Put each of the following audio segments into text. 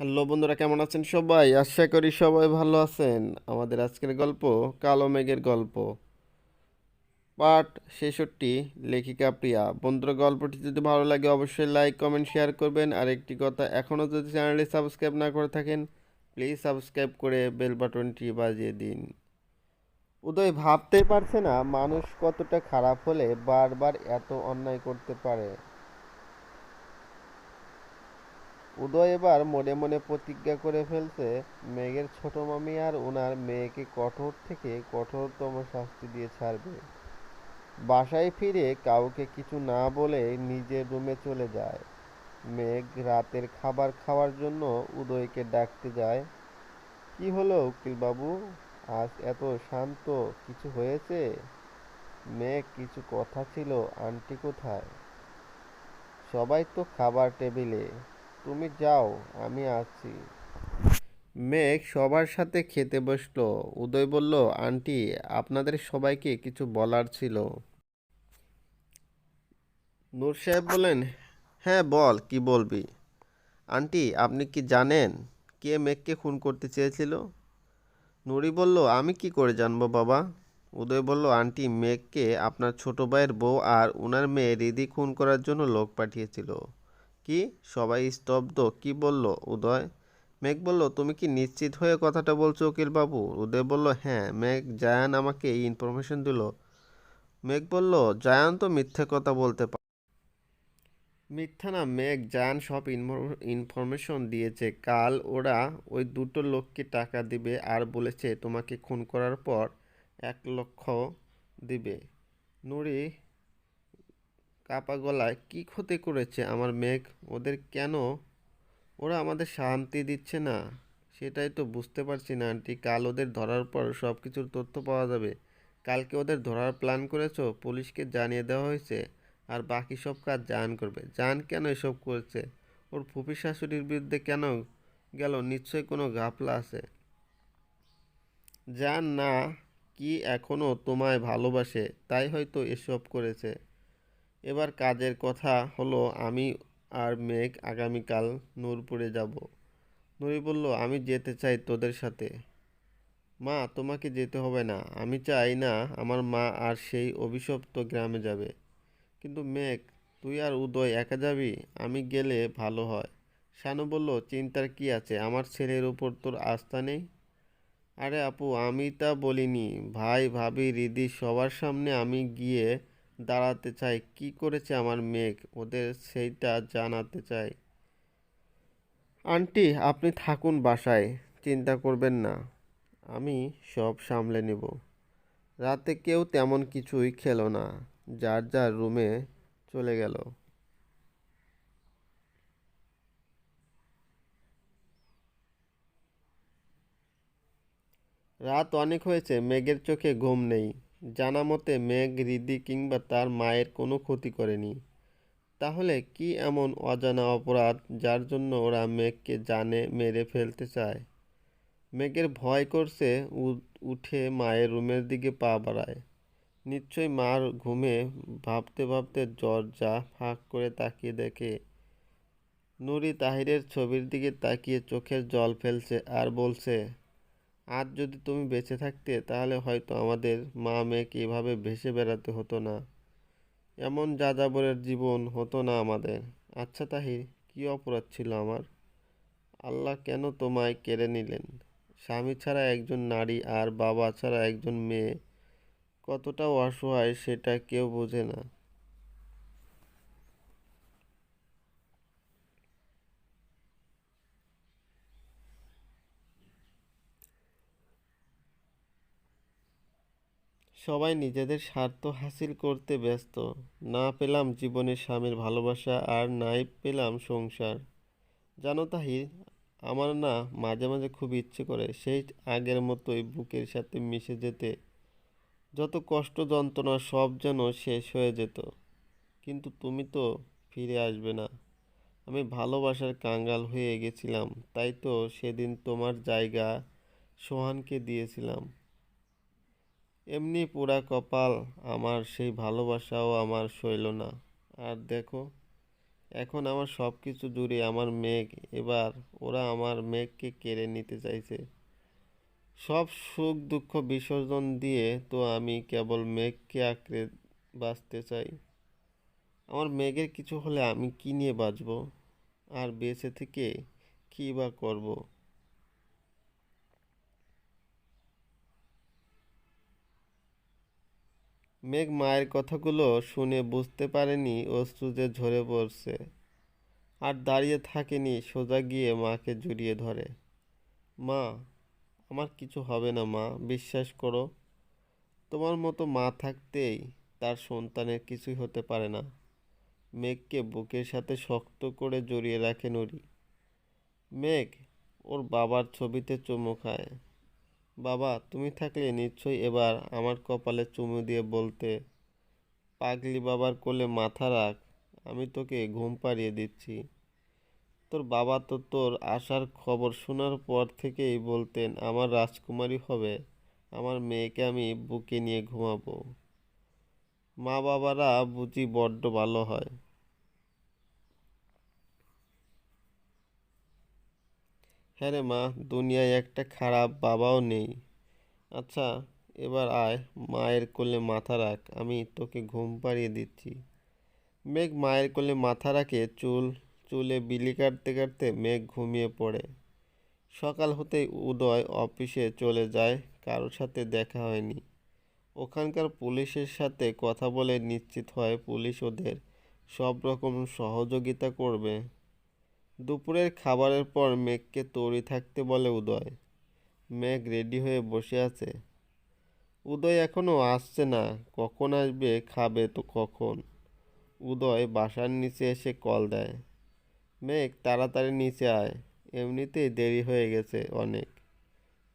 Hello বন্ধুরা, কেমন আছেন সবাই? আশা করি সবাই ভালো আছেন। আমাদের আজকের গল্প, কালো মেঘের গল্প। পার্ট ছেষট্টি, লেখিকা প্রিয়া। বন্ধুরা, গল্পটি যদি ভালো লাগে অবশ্যই লাইক, কমেন্ট, শেয়ার করবেন। আর একটি কথা, এখনও যদি চ্যানেলটি সাবস্ক্রাইব না করে থাকেন, প্লিজ সাবস্ক্রাইব করে বেল বাটনটি বাজিয়ে দিন। উদয় ভাবতে পারছে না মানুষ কতটা খারাপ হলে বারবার এত অন্যায় করতে পারে। উদয় এবার মনে মনে প্রতিজ্ঞা করে ফেলছে, মেঘের ছোট মামি আর ওনার মেয়েকে কঠোর থেকে কঠোরতম শাস্তি দিয়ে ছাড়বে। বাসায় ফিরে কাউকে কিছু না বলে নিজের রুমে চলে যায়। মেঘ রাতের খাবার খাওয়ার জন্য উদয়কে ডাকতে যায়, কি হলো উকিল বাবু আজ এত শান্ত কিছু হয়েছে? মেঘ কিছু কথা ছিল, আন্টি কোথায়? সবাই তো খাবার টেবিলে। তুমি যাও, আমি আছি। মেঘ সবার সাথে খেতে বসল। উদয় বলল, আন্টি, আপনাদের সবাইকে কিছু বলার ছিল। নূর সাহেব বলেন হ্যাঁ বল, কি বলবি? আন্টি, আপনি কি জানেন কে মেঘকে খুন করতে চেয়েছিল? নুরি বলল, আমি কি করে জানব বাবা? উদয় বলল, আন্টি, মেঘকে আপনার ছোট ভাইয়ের বউ আর উনার মেয়ে রিদি খুন করার জন্য লোক পাঠিয়েছিল। কি? সবাই স্তব্ধ। কি বলল? উদয়। মেঘ বলল, তুমি কি নিশ্চিত হয়ে কথাটা বলছো বাবু উদয় বলল হ্যাঁ মেঘ, জায়ান আমাকে এই ইনফরমেশন দিল। মেঘ বলল, জায়ান তো মিথ্যে কথা বলতে পারে মিথ্যা না, মেঘ, জায়ান সব ইনফরমেশন দিয়েছে। কাল ওরা ওই দুটো লোককে টাকা দিবে আর বলেছে, তোমাকে খুন করার পর এক লক্ষ দিবে। নুরি কাপা গলায়, কি ক্ষতি করেছে আমার মেঘ? ওদের কেন? ওরা আমাদের শান্তি দিচ্ছে না। সেটাই তো বুঝতে পারছি না, আন্টি। কাল ওদের ধরার পর সব কিছুর তথ্য পাওয়া যাবে। কালকে ওদের ধরার প্ল্যান করেছ? পুলিশকে জানিয়ে দেওয়া হয়েছে। আর বাকি সব কাজ জান করবে। জান কেন এসব করেছে? ওর ফুপি শাশুড়ির বিরুদ্ধে কেন গেল? নিশ্চয়ই কোনো ঘাপলা আছে। জান না, কি এখনও তোমায় ভালোবাসে, তাই হয়তো এসব করেছে। এবার কাজের কথা হলো, আমি আর মেঘ আগামীকাল নূরপুরে যাব। নুরি বলল, আমি যেতে চাই তোদের সাথে। মা, তোমাকে যেতে হবে না। আমি চাই না আমার মা আর সেই অভিশপ্ত গ্রামে যাবে। কিন্তু মেঘ, তুই আর উদয় একা যাবি? আমি গেলে ভালো হয়। শানু বলল, চিন্তার কি আছে? আমার ছেলের উপর তোর আস্থা নেই? আরে আপু, আমি তা বলিনি। ভাই, ভাবি, রিদি, সবার সামনে আমি গিয়ে দাঁড়াতে চাই কি করেছে আমার মেঘ? ওদের সেইটা জানাতে চাই আন্টি, আপনি থাকুন বাসায়, চিন্তা করবেন না। আমি সব সামলে নেব। রাতে কেউ তেমন কিছুই খেলো না। যার যার রুমে চলে গেল। রাত অনেক হয়েছে, মেঘের চোখে ঘুম নেই। জানা মতে মেঘ রিদি কিংবা তার মায়ের কোনো ক্ষতি করেনি। তাহলে কি এমন অজানা অপরাধ যার জন্য ওরা মেঘকে জানে, মেরে ফেলতে চায়? মেঘের ভয় করছে উঠে মায়ের রুমের দিকে পা বাড়ায়। নিশ্চয়ই মার ঘুমে ভাবতে ভাবতে দরজা ফাঁক করে তাকিয়ে দেখে। নুরি তাহিরের ছবির দিকে তাকিয়ে চোখের জল ফেলছে আর বলছে আজ যদি তুমি বেঁচে থাকতে, তাহলে হয়তো আমাদের মা মেয়েকে এভাবে ভেসে বেড়াতে হতো না। এমন যাযাবরের জীবন হতো না আমাদের। আচ্ছা তাহির, কী অপরাধ ছিল আমার? আল্লাহ কেন তোমায় কেড়ে নিলেন? স্বামী ছাড়া একজন নারী আর বাবা ছাড়া একজন মেয়ে কতটা অসহায় সেটা কেউ বোঝে না। সবাই নিজেদের স্বার্থ হাসিল করতে ব্যস্ত। না পেলাম জীবনের স্বামীর ভালোবাসা আর নাই পেলাম সংসার। জানো তাহির আমার না মাঝে মাঝে খুব ইচ্ছে করে সেই আগের মতোই বুকের সাথে মিশে যেতে। যত কষ্ট যন্ত্রণা সব যেন শেষ হয়ে যেত। কিন্তু তুমি তো ফিরে আসবে না। আমি ভালোবাসার কাঙ্গাল হয়ে গেছিলাম, তাই তো সেদিন তোমার জায়গা সোহানকে দিয়েছিলাম। এমনি পোড়া কপাল, আমার সেই ভালোবাসাও আমার সইল না। আর দেখো, এখন আমার সব কিছু জুড়ে আমার মেঘ, এবার ওরা আমার মেঘকে কেড়ে নিতে চাইছে। সব সুখ দুঃখ বিসর্জন দিয়ে তো আমি কেবল মেঘকে আঁকড়ে বাঁচতে চাই। আমার মেঘের কিছু হলে আমি কি নিয়ে বাঁচব? আর বেঁচে থেকে কী বা করব? মেঘ মায়ের কথাগুলো শুনে বুঝতে পারেনি অশ্রু যে ঝরে পড়ছে আর দাঁড়িয়ে থাকেনি সোজা গিয়ে মাকে জড়িয়ে ধরে। মা, আমার কিছু হবে না মা, বিশ্বাস করো। তোমার মতো মা থাকতেই তার সন্তানের কিছুই হতে পারে না। মেঘকে বুকের সাথে শক্ত করে জড়িয়ে রাখে নুরি। মেঘ ওর বাবার ছবিতে চুমু খায়। বাবা, তুমি থাকলে নিশ্চয়ই এবার আমার কপালে চুমু দিয়ে বলতে, পাগলি বাবার কোলে মাথা রাখ, আমি তোকে ঘুম পাড়িয়ে দিচ্ছি। তোর বাবা তো তোর আসার খবর শোনার পর থেকেই বলতেন, আমার রাজকুমারী হবে, আমার মেয়েকে আমি বুকে নিয়ে ঘুমাবো। মা বাবারা বুঝি বড্ড ভালো হয়। হ্যাঁ রে মা, দুনিয়ায় একটা খারাপ বাবাও নেই। আচ্ছা এবার আয়, মায়ের কোলে মাথা রাখ, আমি তোকে ঘুম পাড়িয়ে দিচ্ছি। মেঘ মায়ের কোলে মাথা রাখে, চুল, চুলে বিলি কাটতে কাটতে মেঘ ঘুমিয়ে পড়ে। সকাল হতেই উদয় অফিসে চলে যায়, কারোর সাথে দেখা হয়নি। ওখানকার পুলিশের সাথে কথা বলে নিশ্চিত হয় পুলিশ ওদের সব রকম সহযোগিতা করবে। দুপুরের খাবারের পর মেঘকে তৈরি থাকতে বলে উদয়। মেঘ রেডি হয়ে বসে আছে। উদয় এখনও আসছে না। কখন আসবে খাবে তো কখন? উদয় বাসার নিচে এসে কল দেয়। মেঘ তাড়াতাড়ি নিচে আয়। এমনিতেই দেরি হয়ে গেছে অনেক।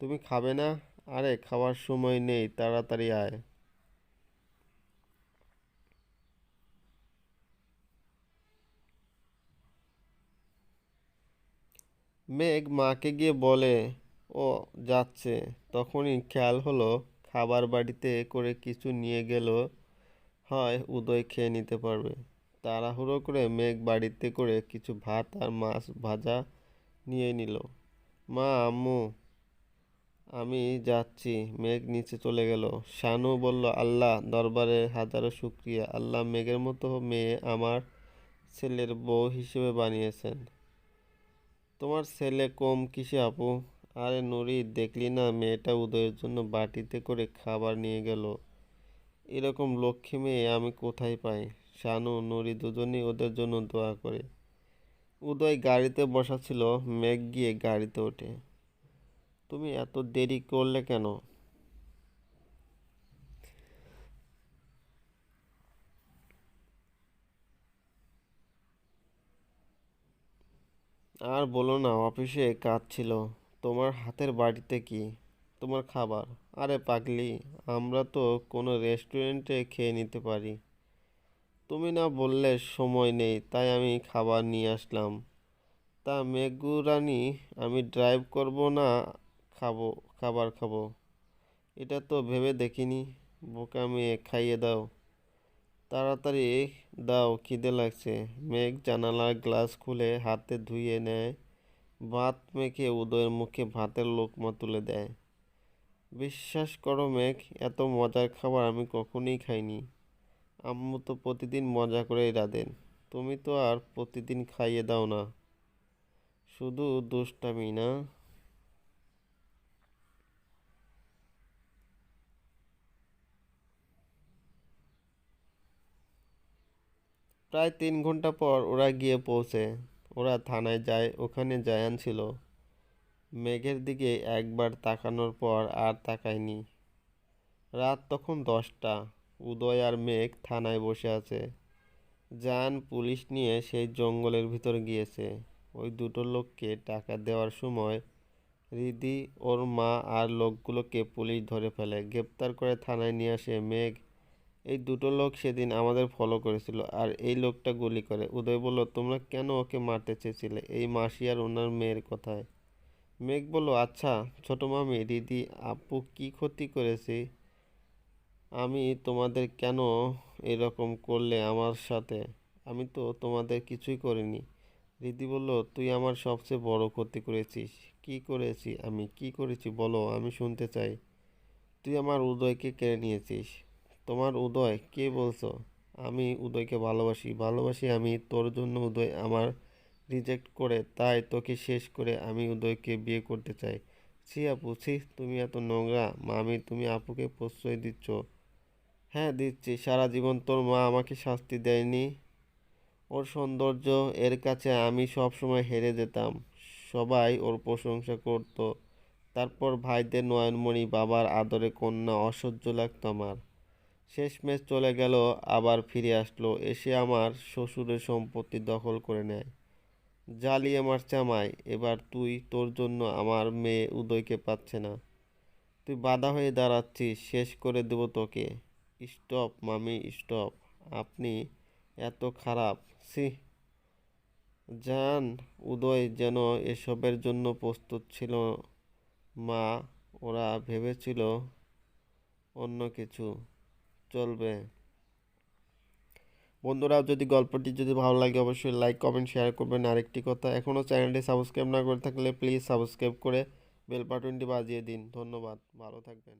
তুমি খাবে না? আরে খাওয়ার সময় নেই, তাড়াতাড়ি আয়। মেঘ মাকে গিয়ে বলে, ও, যাচ্ছে। তখনই খেয়াল হলো খাবার বাড়িতে করে কিছু নিয়ে গেল। হয় উদয় খেয়ে নিতে পারবে। তাড়াহুড়ো করে মেঘ বাড়িতে করে কিছু ভাত আর মাছ ভাজা নিয়ে নিল। মা, আম্মু, আমি যাচ্ছি। মেঘ নিচে চলে গেল। শানু বলল, আল্লাহ, দরবারে হাজারো শুক্রিয়া। আল্লাহ মেঘের মতো মেয়ে আমার ছেলের বউ হিসেবে বানিয়েছেন। তোমার ছেলে কম কিসে আপু? আরে নুরি, দেখলি না মেয়েটা উদয়ের জন্য বাটিতে করে খাবার নিয়ে গেল? এরকম লক্ষ্মী মেয়ে আমি কোথায় পাই? শানু, নুরি দুজনেই ওদের জন্য দোয়া করে। উদয় গাড়িতে বসা ছিল, মেঘ গিয়ে গাড়িতে ওঠে। তুমি এত দেরি করলে কেন? আর বলো না, অফিসে কাজ ছিল। তোমার হাতের বাড়িতে কি? তোমার খাবার? আরে পাগলি, আমরা তো কোনো রেস্টুরেন্টে খেয়ে নিতে পারি। তুমি না বললে সময় নেই, তাই আমি খাবার নিয়ে আসলাম। তা মেগুরানি আমি ড্রাইভ করব না খাব, খাবার খাব? এটা তো ভেবে দেখিনি। বোকা মেয়ে, খাইয়ে দাও। তাড়াতাড়ি দাও, খিদে লাগছে। মেঘ জানালার গ্লাস খুলে হাতে ধুয়ে নেয়। ভাত মেখে উদয়ের মুখে ভাতের লোকমা তুলে দেয়। বিশ্বাস করো মেঘ, এত মজার খাবার আমি কখনোই খাইনি। আম্মু তো প্রতিদিন মজা করেই রাঁধেন। তুমি তো আর প্রতিদিন খাইয়ে দাও না। শুধু দুষ্টামি না? প্রায় তিন ঘণ্টা পর ওরা গিয়ে পৌঁছে। ওরা থানায় যায়, ওখানে জায়ান ছিল। মেঘের দিকে একবার তাকানোর পর আর তাকায়নি। রাত তখন দশটা। উদয় আর মেঘ থানায় বসে আছে। জায়ান পুলিশ নিয়ে সেই জঙ্গলের ভিতর গিয়েছে। ওই দুটো লোককে টাকা দেওয়ার সময় রিদি, ওর মা আর লোকগুলোকে পুলিশ ধরে ফেলে। গ্রেপ্তার করে থানায় নিয়ে আসে মেঘ। এই দুটো লোক সেদিন আমাদের ফলো করেছিল আর এই লোকটা গুলি করে। উদয় বলল, তোমরা কেন ওকে মারতে চেয়েছিলে? এই মাসি আর ওনার মেয়ের কথায়। মেঘ বলল আচ্ছা ছোট মামি, দিদি আপু কি ক্ষতি করেছি? আমি তোমাদের কেন এরকম করলে আমার সাথে? আমি তো তোমাদের কিছুই করিনি। দিদি বলল, তুই আমার সবচেয়ে বড় ক্ষতি করেছিস। কি করেছি আমি? কি করেছি? বলো, আমি শুনতে চাই। তুই আমার উদয়কে কেড়ে নিয়েছিস। তোমার উদয় কে বলছো? আমি উদয়কে ভালোবাসি ভালোবাসি আমি, তোর জন্য উদয় আমার রিজেক্ট করে, তাই তোকে শেষ করে আমি উদয়কে বিয়ে করতে চাই। ছি আপু, ছি, তুমি এত নোংরা। মামি, তুমি আপুকে প্রশ্রয় দিচ্ছ। হ্যাঁ দিচ্ছি। সারা জীবন তোর মা আমাকে শাস্তি দেয়নি। ওর সৌন্দর্য, এর কাছে আমি সব সময় হেরে যেতাম। সবাই ওর প্রশংসা করত। তারপর ভাইদের নয়নমণি বাবার আদরে কন্যা অসহ্য লাগতো আমার। শেষমেশ চলে গেল, আবার ফিরে আসলো। এসে আমার শ্বশুরের সম্পত্তি দখল করে নেয়। জ্বালিয়ে মারছে আমায় এবার তুই তোর জন্য আমার মেয়ে উদয়কে পাচ্ছে না। তুই বাধা হয়ে দাঁড়াচ্ছিস, শেষ করে দেব তোকে। স্টপ, মামি, স্টপ। আপনি এত খারাপ সি জান, উদয় যেন এসবের জন্য প্রস্তুত ছিল মা, ওরা ভেবেছিল অন্য কিছু। চলবে। বন্ধুরা, যদি গল্পটি যদি ভালো লাগে, অবশ্যই লাইক কমেন্ট শেয়ার করবেন। আরেকটি কথা এখনও চ্যানেলটি সাবস্ক্রাইব না করে থাকলে প্লিজ সাবস্ক্রাইব করে বেল বাটনটি বাজিয়ে দিন। ধন্যবাদ, ভালো থাকবেন।